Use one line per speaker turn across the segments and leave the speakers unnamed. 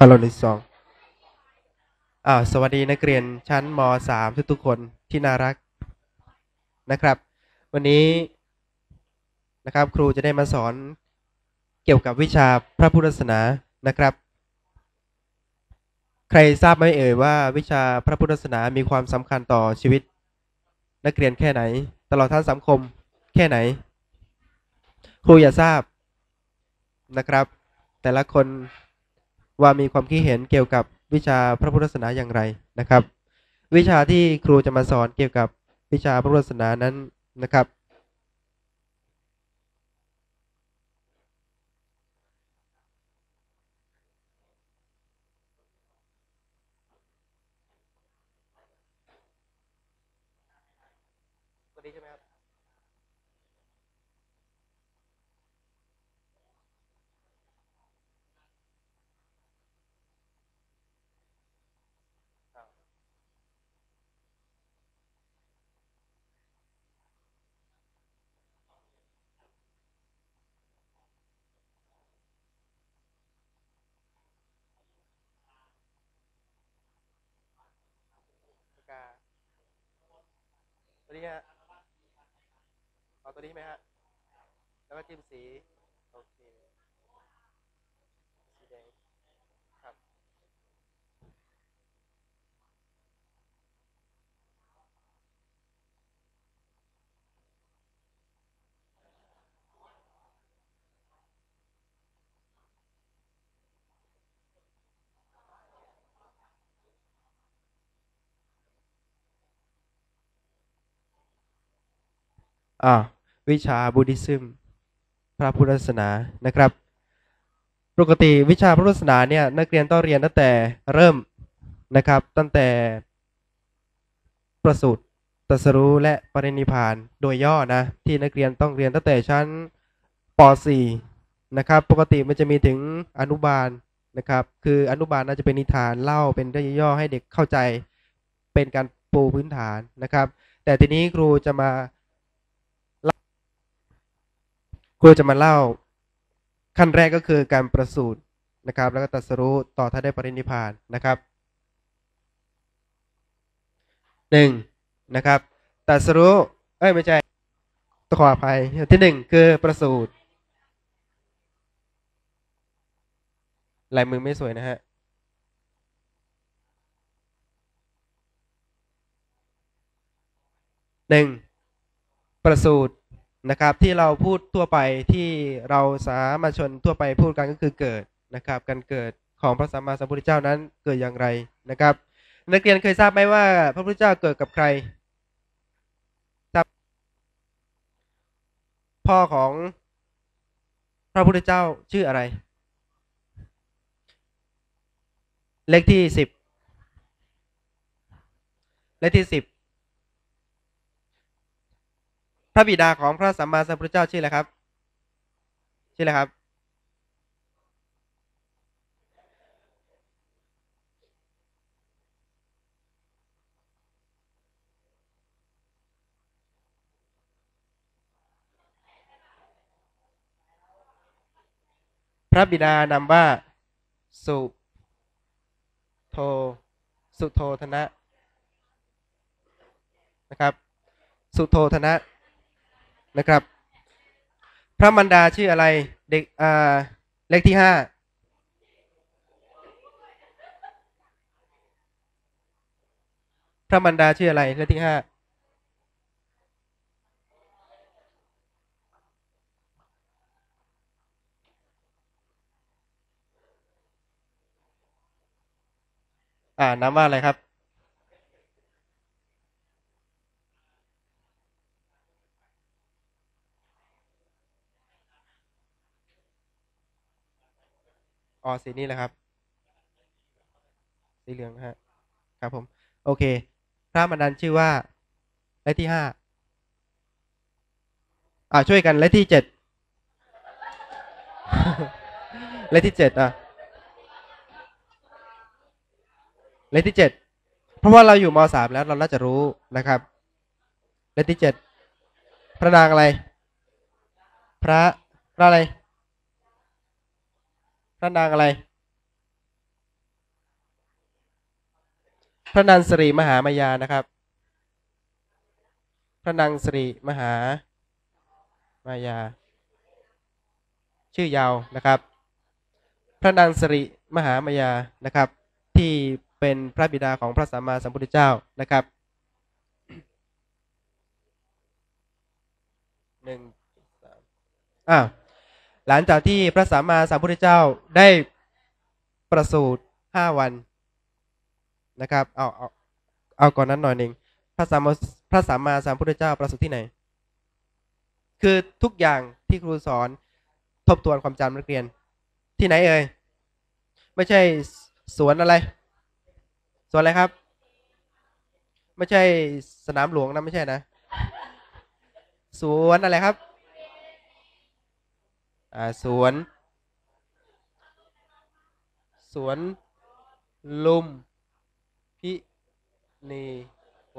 ฮัลโหลหนึ่งสองอ่าสวัสดีนักเรียนชั้นมสามทุกๆคนที่น่ารักนะครับ วันนี้นะครับครูจะได้มาสอนเกี่ยวกับวิชาพระพุทธศาสนานะครับ ใครทราบไหมเอ่ยว่าวิชาพระพุทธศาสนามีความสำคัญต่อชีวิต นักเรียนแค่ไหน ตลอดทั้งสังคมแค่ไหน ครูอยากทราบนะครับ แต่ละคน ว่ามีความคิดเห็นเกี่ยวกับวิชาพระพุทธศาสนาอย่างไรนะครับ วิชาที่ครูจะมาสอนเกี่ยวกับวิชาพระพุทธศาสนานั้นนะครับ ตัวนี้ใช่ไหมครับ ปากกาตัว นี้ฮะเอาตัวนี้ไหมฮะ แล้วก็จิ้มสี โอเค สีแดง ครับ อ่า วิชาบุดิซึมพระพุทธศาสนานะครับ ปกติวิชาพระพุทธศาสนาเนี่ยนักเรียนต้องเรียนตั้งแต่เริ่มนะครับ ตั้งแต่ประสูติตรัสรู้และปรินิพานโดยย่อนะ ที่นักเรียนต้องเรียนตั้งแต่ชั้นป .4 นะครับ ปกติมันจะมีถึงอนุบาลนะครับ คืออนุบาลน่าจะเป็นนิทานเล่าเป็นเรื่องย่อให้เด็กเข้าใจเป็นการปูพื้นฐานนะครับ แต่ทีนี้ครูจะมา ครูจะมาเล่า ขั้นแรกก็คือการประสูตินะครับ แล้วก็ตรัสรู้ต่อท้ายด้ปรินิพานนะครับหนึ่งนะครับตรัสรู้เอ้ยไม่ใช่ต้องขออภัยที่หนึ่งคือประสูติลายมือไม่สวยนะฮะหนึ่งประสูติ นะครับ ที่เราพูดทั่วไปที่เราสามัญชนทั่วไปพูดกันก็คือเกิดนะครับ การเกิดของพระสัมมาสัมพุทธเจ้านั้นเกิดอย่างไรนะครับ นักเรียนเคยทราบไหมว่า พระพุทธเจ้าเกิดกับใครทราบพ่อของพระพุทธเจ้าชื่ออะไร เลขที่สิบเลขที่สิบ พระบิดาของพระสัมมาสัมพุทธเจ้าชื่ออะไรครับ ชื่ออะไรครับ พระบิดานามว่า สุโธสุโธธนะ นะครับ สุโธธนะ นะครับ พระมันดาชื่ออะไรเด็กอ่าเลขที่ห้าพระมันดาชื่ออะไรเลขที่ห้าอ่าน้ำว่าอะไรครับ อ๋อสีนี้แหละครับ สีเหลืองฮะครับผม โอเค พระมันดันชื่อว่าเลขที่ห้าอ่าช่วยกันเลขที่เจ็ดเลขที่เจ็ดอะเลขที่เจ็ดเพราะว่าเราอยู่มสามแล้วเราน่าจะรู้นะครับเลขที่เจ็ดพระนางอะไร พระพระอะไร ระนางอะไร พระนางสริมหามายานะครับ พระนางสริมหามายา ชื่อยาวนะครับ พระนางสริมหามายานะครับ ที่เป็นพระบิดาของพระสัมมาสัมพุทธเจ้านะครับหนึ่งสามอ่า หลังจากที่พระสัมมาสัมพุทธเจ้าได้ประสูติห้าวันนะครับเอาเอาเอาก่อนนั้นหน่อยหนึ่งพระสัมมาพระสัมมาสัมพุทธเจ้าประสูติที่ไหน คือทุกอย่างที่ครูสอนทบทวนความจำนักเรียน ที่ไหนเอ่ยไม่ใช่สวนอะไร สวนอะไรครับ ไม่ใช่สนามหลวงนะไม่ใช่นะ สวนอะไรครับ สวนสวนลุมพินี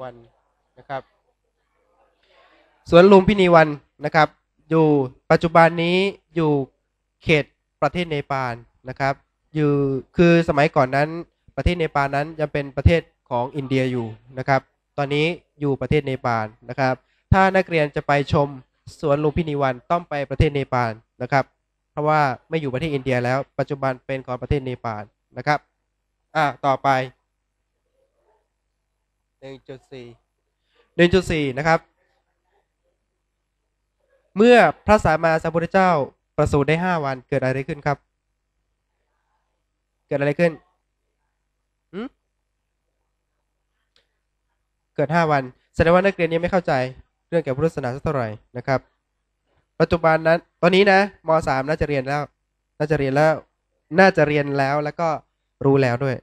วันนะครับ สวนลุมพินีวันนะครับ อยู่ปัจจุบันนี้อยู่เขตประเทศเนปาลนะครับ อยู่คือสมัยก่อนนั้นประเทศเนปาลนั้นยังเป็นประเทศของอินเดียอยู่นะครับ ตอนนี้อยู่ประเทศเนปาลนะครับ ถ้านักเรียนจะไปชม สวนลุมพินีวันต้องไปประเทศเนปาลนะครับ เพราะว่าไม่อยู่ประเทศอินเดียแล้ว ปัจจุบันเป็นของประเทศเนปาลนะครับอ่าต่อไปหนึ่งจุดสี่หนึ่งจุดสี่นะครับ เมื่อพระสัมมาสัมพุทธเจ้าประสูติได้ห้าวันเกิดอะไรขึ้นครับ เกิดอะไรขึ้นหืมเกิดห้าวัน แสดงว่านักเรียนยังไม่เข้าใจ เรื่องเกี่ยวกับพุทธศาสนาสักเท่าไหร่นะครับ ปัจจุบันนั้น ตอนนี้นะมสามน่าจะเรียนแล้ว น่าจะเรียนแล้ว น่าจะเรียนแล้วแล้วก็รู้แล้วด้วย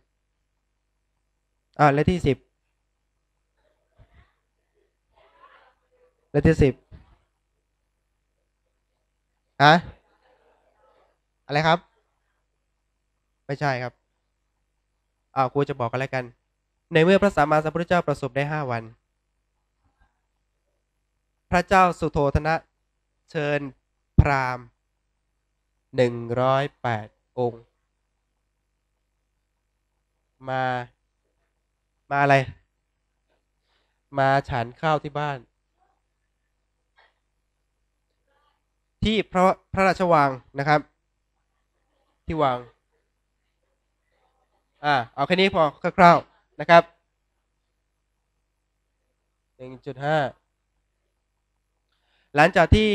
อ่าเลขที่สิบเลขที่สิบอะอะไรครับ ไม่ใช่ครับอ่าครูจะบอกกันแล้วกัน ในเมื่อพระสัมมาสัมพุทธเจ้าประสบได้ห้าวัน ระเจ้าสุโธธนะ เชิญพราหมณ์หนึ่งร้อยแปดองค์ มา มาอะไร มาฉันข้าวที่บ้าน ที่พระพระราชวังนะครับ ที่วัง อ่า เอาแค่นี้พอคร่าวๆนะครับหนึ่งจุดห้า หลังจากที่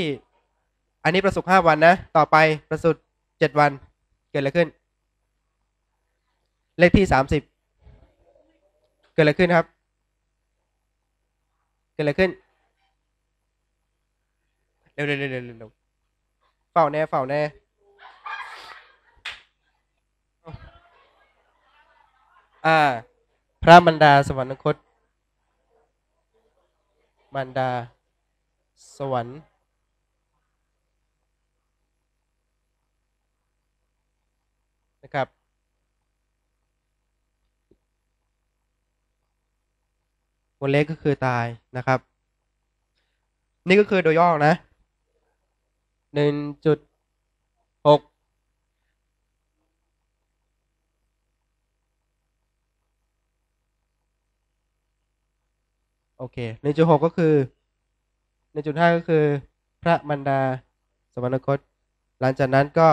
อันนี้ประสูติห้าวันนะ ต่อไปประสูติเจ็ดวัน เกิดอะไรขึ้น เลขที่สามสิบเกิดอะไรขึ้นครับ เกิดอะไรขึ้น เร็วเร็วเร็วเร็วเร็วเฝ้าแน่เฝ้าแน่อ่า พระมันดาสวรรคตมันดา สวรรค์ นะครับ คนเล็กก็คือตายนะครับ นี่ก็คือโดยย่อนะหนึ่งจุดหกโอเคหนึ่งจุดหกก็คือ จุดห้าก็คือพระมันดาสวรรคต หลังจากนั้นก็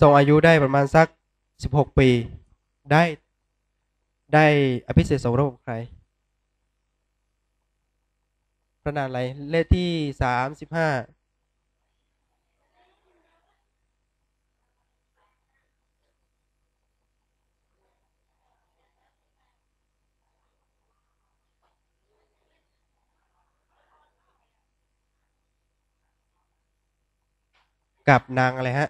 ทรงอายุได้ประมาณสักสิบหกปี ได้ได้อภิเษกสมรสกับใคร พระนางอะไรเลขที่สามสิบห้า กับนางอะไรฮะ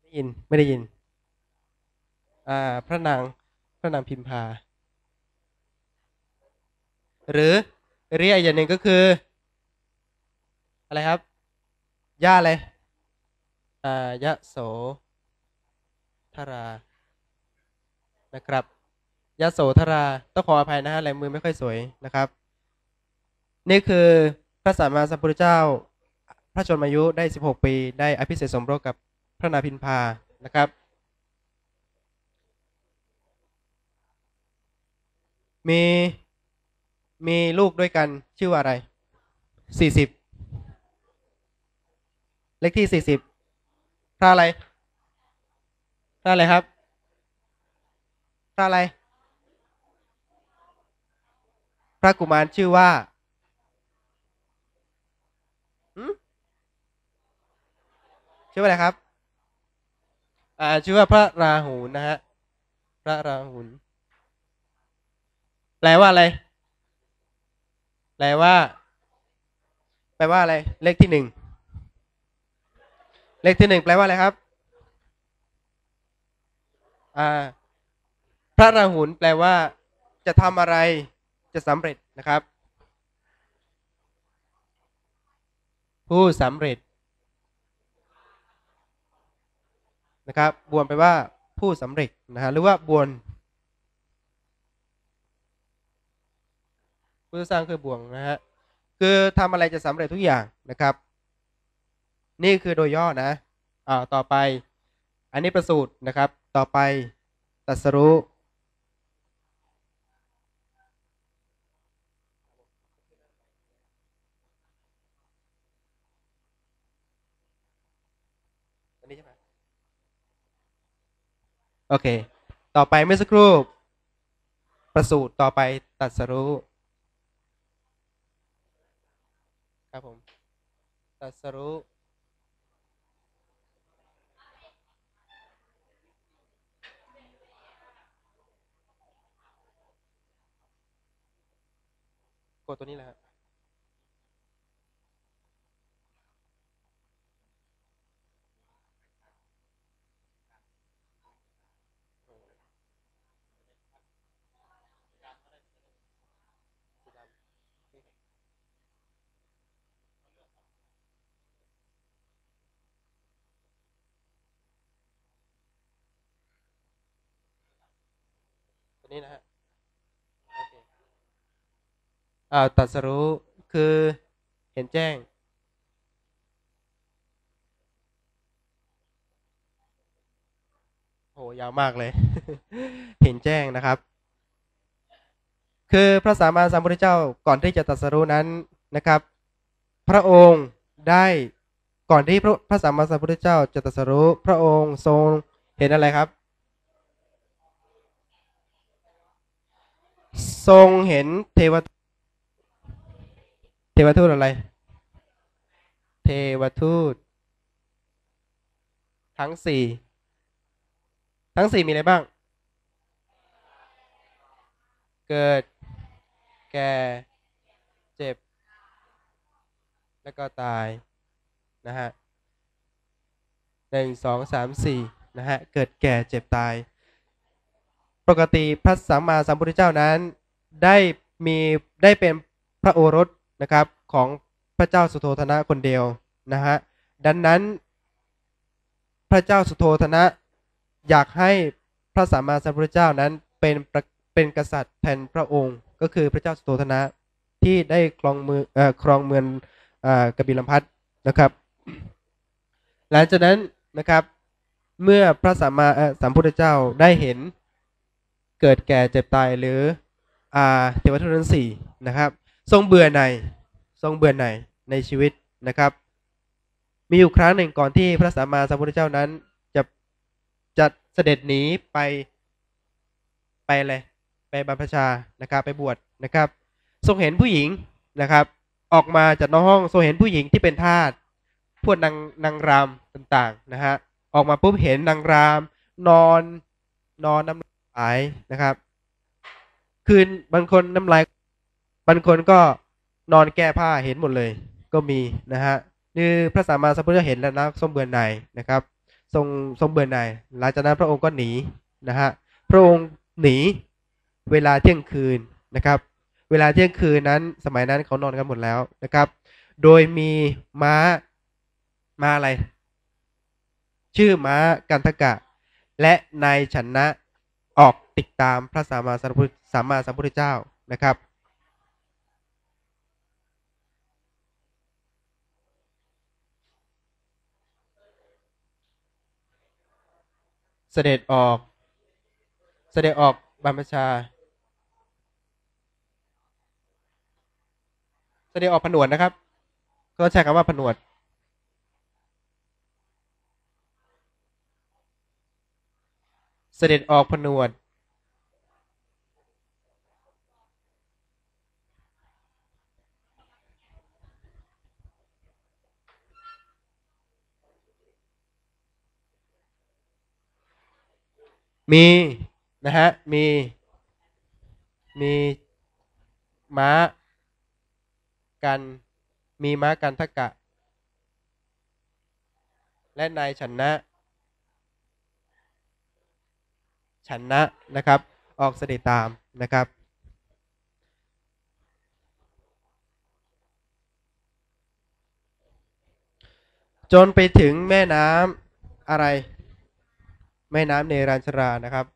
ได้ยินไม่ได้ยิน อ่า พระนางพระนางพิมพา หรือเรียกอย่างหนึ่งก็คือ อะไรครับย่าอะไรอ่ายะโสธรานะครับยะโสธราต้องขออภัยนะฮะลายมือไม่ค่อยสวยนะครับ นี่คือพระสัมมาสัมพุทธเจ้า พระชนมายุได้ 16 ปีได้อภิเษกสมรสกับพระนาพินพานะครับ มีมีลูกด้วยกันชื่อว่าอะไรสี่สิบเลขที่สี่สิบพระอะไร พระอะไรครับ พระอะไร พระกุมารชื่อว่าหืม ชื่อว่าอะไรครับ อ่า ชื่อว่าพระราหูนะฮะ พระราหุลแปลว่าอะไร แปลว่า แปลว่าอะไร เลขที่หนึ่ง เลขที่หนึ่งแปลว่าอะไรครับ อ่า พระราหุลแปลว่า จะทำอะไร จะสำเร็จนะครับ ผู้สำเร็จ นะครับบวนไปว่าผู้สำเร็จนะฮะหรือว่าบวนผู้สร้างคือบวงนะฮะคือทำอะไรจะสำเร็จทุกอย่างนะครับ นี่คือโดยย่อนะอ่าต่อไปอันนี้ประสูตรนะครับ ต่อไปตรัสรู้ อันนี้ใช่ไหม โอเค ต่อไปเมื่อสักครู่ ประสูตรต่อไปตรัสรู้ครับผมตรัสรู้กดตัวนี้แหละครับ นี้นะฮะอ่าตรัสรู้คือเห็นแจ้ง โหยาวมากเลย เห็นแจ้งนะครับ คือพระสัมมาสัมพุทธเจ้าก่อนที่จะตรัสรู้นั้นนะครับ พระองค์ได้ก่อนที่พระพระสัมมาสัมพุทธเจ้าจะตรัสรู้พระองค์ทรงเห็นอะไรครับ ทรงเห็นเทวเทวทูตอะไร เทวทูต ทั้งสี่ทั้งสี่มีอะไรบ้าง เกิด แก่ เจ็บ แล้วก็ตาย นะฮะหนึ่งสองสามสี่นะฮะ เกิดแก่เจ็บตาย ปกติพระสัมมาสัมพุทธเจ้านั้น ได้มีได้เป็นพระโอรสนะครับของพระเจ้าสุโธธนะคนเดียวนะฮะดังนั้น พระเจ้าสุโธธนะอยากให้พระสัมมาสัมพุทธเจ้านั้นเป็นเป็นกษัตริย์แทนพระองค์ ก็คือพระเจ้าสุโธธนะที่ได้ครองเมืองเอ่อครองเมืองอ่ากบิลพัทนะครับ หลังจากนั้นนะครับเมื่อพระสัมมาสัมพุทธเจ้าได้เห็น เกิดแก่เจ็บตายหรืออ่าเทวทูตทั้งสี่นะครับ ทรงเบื่อในทรงเบื่อในในชีวิตนะครับ มีอยู่ครั้งหนึ่งก่อนที่พระสัมมาสัมพุทธเจ้านั้น จะจะเสด็จหนีไปไปอะไรไปบรรพชานะครับไปบวชนะครับ ทรงเห็นผู้หญิงนะครับ ออกมาจากนอกห้องทรงเห็นผู้หญิงที่เป็นทาสพวกนางนางรำต่างๆนะฮะออกมาปุ๊บเห็นนางรำนอนนอนน้ำ ลายนะครับ คืนบางคนน้ำลายบางคนก็นอนแก้ผ้าเห็นหมดเลย ก็มีนะฮะนี่พระสัมมาสัมพุทธเจ้าเห็นแล้วนะทรงเบื่อหน่ายนะครับ ทรงทรงเบื่อหน่ายหลังจากนั้นพระองค์ก็หนีนะฮะพระองค์หนีเวลาเที่ยงคืนนะครับ เวลาเที่ยงคืนนั้นสมัยนั้นเขานอนกันหมดแล้วนะครับ โดยมีม้าม้าอะไร ชื่อม้ากันทกะ และนายชนะ ติดตามพระสัมมาสัมพุทธสัมมาสัมพุทธเจ้านะครับ เสด็จออก เสด็จออกบรรพชา เสด็จออกผนวดนะครับ ก็ใช้คำว่าผนวดเสด็จออกผนวด มีนะฮะมีมีม้ากันมีม้ากันทกะ และนายชนะชนะนะครับ ออกเสด็จตามนะครับ จนไปถึงแม่น้ำอะไร แม่น้ำเนรัญชรานะครับ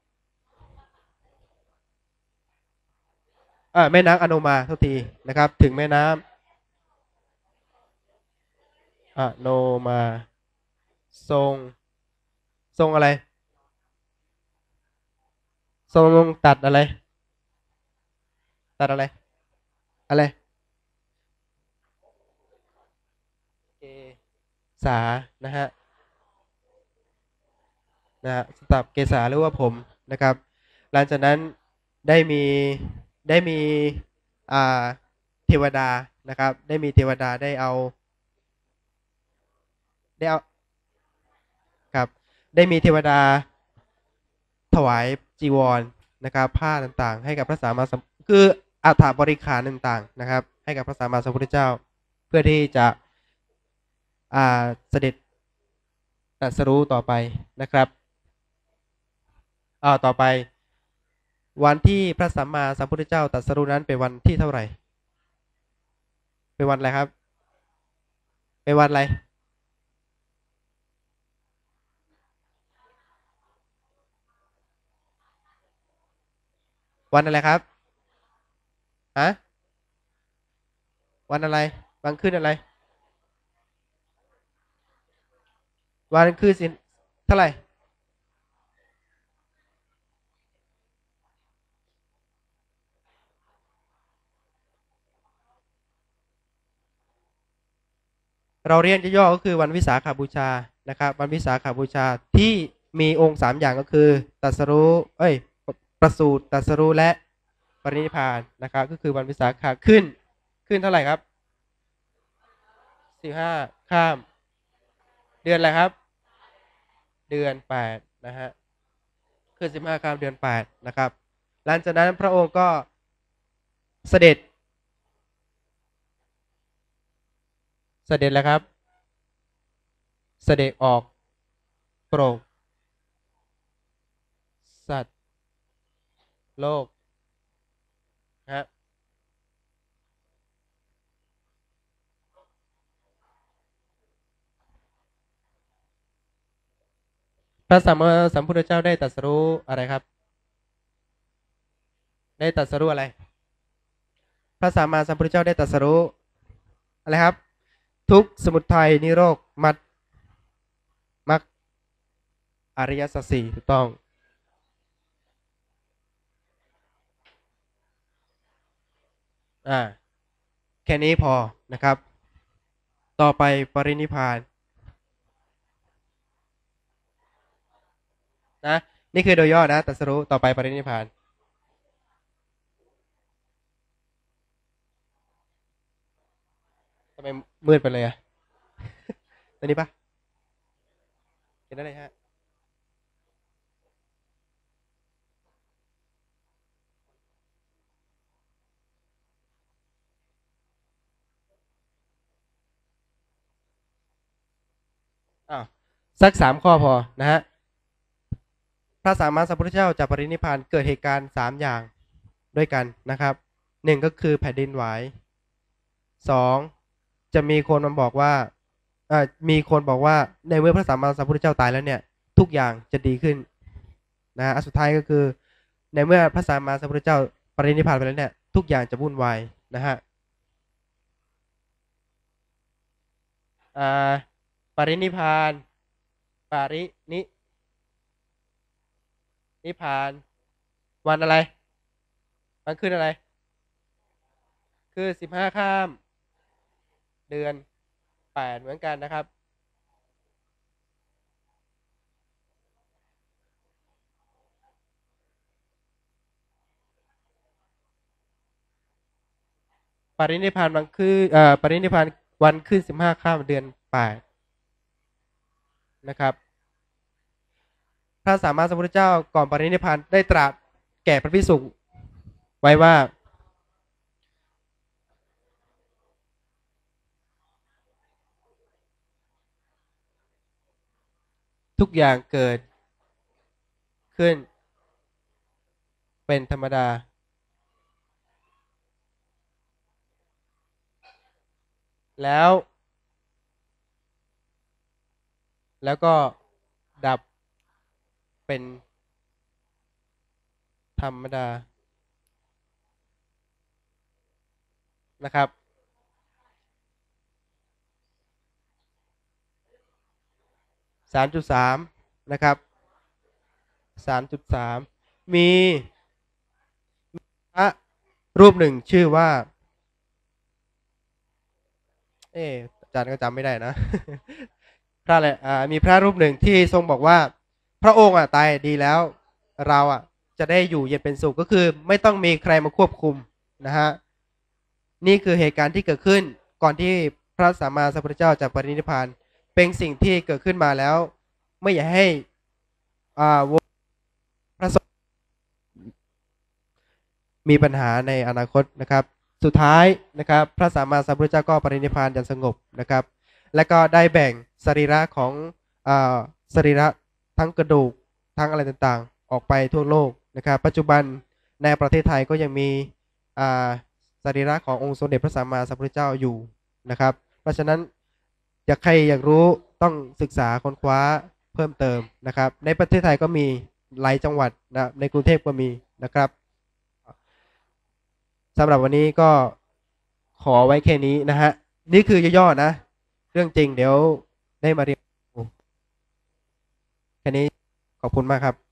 อ่าแม่น้ำอโนมาทุกทีนะครับ ถึงแม่น้ำอโนมาทรงทรงอะไรทรงตัดอะไร ตัดอะไร อะไรเกษานะฮะ นะฮะสตับเกษาหรือว่าผมนะครับ หลังจากนั้นได้มีได้มีอ่าเทวดานะครับ ได้มีเทวดาได้เอาได้เอาครับได้มีเทวดาถวายจีวรนะครับผ้าต่างๆ ให้กับพระสัมาสัมคืออัฐบริขารต่างๆนะครับ ให้กับพระสัมมาสัมพุทธเจ้า เพื่อที่จะอ่าเสด็จตรัสรู้ต่อไปนะครับ อ่าต่อไป วันที่พระสัมมาสัมพุทธเจ้าตรัสรู้นั้นเป็นวันที่เท่าไหร่ เป็นวันอะไรครับ เป็นวันอะไรวันอะไรครับ ฮะ วันอะไร วันขึ้นอะไร วันคือสินเท่าไหร่ เราเรียนย่อๆก็คือวันวิสาขาบูชานะครับ วันวิสาขาบูชาที่มีองค์สามอย่างก็คือตัสรู้เอ้ยประสูติตัสรู้และปรินิพานนะครับ ก็คือวันวิสาขาขึ้นขึ้นเท่าไหร่ครับสิบห้าข้าม เดือนอะไรครับ เดือนแปดนะฮะคือสิบห้าข้ามเดือนแปดนะครับ หลังจากนั้นพระองค์ก็เสด็จ เสด็จแล้วครับ เสด็จออกโปรดสัตว์ โลกฮะพระสัมมาสัมพุทธเจ้าได้ตรัสรู้อะไรครับ ได้ตรัสรู้อะไร พระสัมมาสัมพุทธเจ้าได้ตรัสรู้อะไรครับ ทุกสมุทัยนิโรธมัดมักอริยสัจสี่ถูกต้อง อ่า แค่นี้พอนะครับ ต่อไปปรินิพานนะ นี่คือโดยย่อนะตัสรู้ต่อไปปรินิพาน ทำไมมืดไปเลยอะตัวนี้ปะเห็นอะไรฮะอ้าวสักสามข้อพอนะฮะพระสัมมาสัมพุทธเจ้าจะปรินิพานเกิดเหตุการณ์สามอย่างด้วยกันนะครับหนึ่งก็คือแผ่นดินไหวสอง จะมีคนมาบอกว่าเอ่อมีคนบอกว่าในเมื่อพระสัมมาสัมพุทธเจ้าตายแล้วเนี่ย ทุกอย่างจะดีขึ้นนะฮะอันสุดท้ายก็คือ ในเมื่อพระสัมมาสัมพุทธเจ้าปรินิพพานไปแล้วเนี่ย ทุกอย่างจะวุ่นวายนะฮะอ่าปรินิพานปารินินิพพาน วันอะไรวันขึ้นอะไร คือสิบห้าข้าม เดือนแปดเหมือนกันนะครับ ปรินิพานวันคือเอ่อปรินิพานวันขึ้นสิบห้าข้ามเดือนแปดนะครับพระสัมมาสัมพุทธเจ้าก่อนปรินิพานได้ตรัสแก่พระภิกษุไว้ว่า ทุกอย่างเกิดขึ้น เป็นธรรมดา แล้ว แล้วก็ดับเป็นธรรมดานะครับ สามจุดสามนะครับสามจุดสามมีพระรูปหนึ่งชื่อว่า เอออาจารย์ก็จำไม่ได้นะพระอะไรอ่ามีพระรูปหนึ่งที่ทรงบอกว่า พระองค์อะตายดีแล้ว เราอะ จะได้อยู่เย็นเป็นสุขก็คือ ไม่ต้องมีใครมาควบคุมนะฮะนี่คือเหตุการณ์ที่เกิดขึ้นก่อนที่พระสัมมาสัมพุทธเจ้าจะปรินิพพาน เป็นสิ่งที่เกิดขึ้นมาแล้ว ไม่อยากให้อ่าวงพระสงฆ์มีปัญหาในอนาคตนะครับ สุดท้ายนะครับ พระสัมมาสัมพุทธเจ้าก็ปรินิพานอย่างสงบนะครับ และก็ได้แบ่งสรีระของอาสรีระทั้งกระดูกทั้งอะไรต่างๆ ออกไปทั่วโลกนะครับ ปัจจุบันในประเทศไทยก็ยังมีอ่าสรีระขององค์สมเด็จพระสัมมาสัมพุทธเจ้าอยู่นะครับ เพราะฉะนั้น อยากใครอยากรู้ต้องศึกษาค้นคว้าเพิ่มเติมนะครับ ในประเทศไทยก็มีหลายจังหวัดนะในกรุงเทพก็มีนะครับสำหรับวันนี้ก็ขอไว้แค่นี้นะฮะนี่คือย่อๆนะ เรื่องจริงเดี๋ยวได้มาเรียนแค่นี้ขอบคุณมากครับ